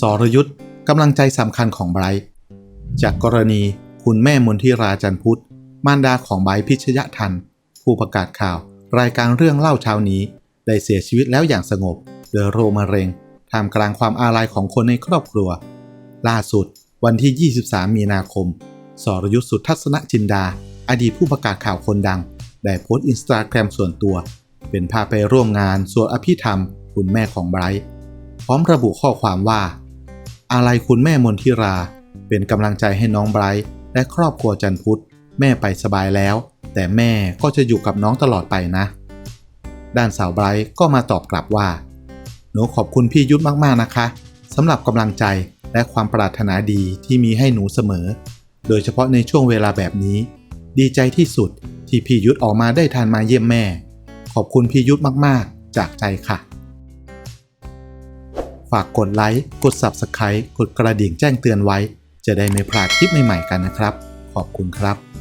สรยุทธ์กำลังใจสำคัญของไบรท์จากกรณีคุณแม่มนทิราจันพุทธมารดาของไบรท์พิชยทัน ผู้ประกาศข่าว รายการเรื่องเล่าเช้านี้ ได้เสียชีวิตแล้วอย่างสงบโดยโรคมะเร็งท่ามกลางความอาลัยของคนในครอบครัว ล่าสุด วันที่ 23 มีนาคม สรยุทธสุทัศนจินดา อดีตผู้ประกาศข่าวคนดัง ได้โพสต์อินสตาแกรมส่วนตัว เป็นภาพไปร่วมงานสวดอภิธรรม คุณแม่ของไบรท์พร้อมระบุข้อความว่า อาลัยคุณแม่มนทิรา เป็นกำลังใจให้น้องไบรท์และครอบครัวจันพุทธแม่ไปสบายแล้ว แต่แม่ก็จะอยู่กับน้องตลอดไปนะ ด้านสาวไบรท์ก็มาตอบกลับว่า หนูขอบคุณพี่ยุทธมากๆนะคะสำหรับกำลังใจและความปรารถนาดีที่มีให้หนูเสมอ โดยเฉพาะในช่วงเวลาแบบนี้ ดีใจที่สุดที่พี่ยุทธออกมาได้ทันมาเยี่ยมแม่ ขอบคุณพี่ยุทธมากๆ จากใจค่ะ ฝากกดไลค์ กด Subscribe กดกระดิ่งแจ้งเตือนไว้ จะได้ไม่พลาดคลิปใหม่ๆกันนะครับ ขอบคุณครับ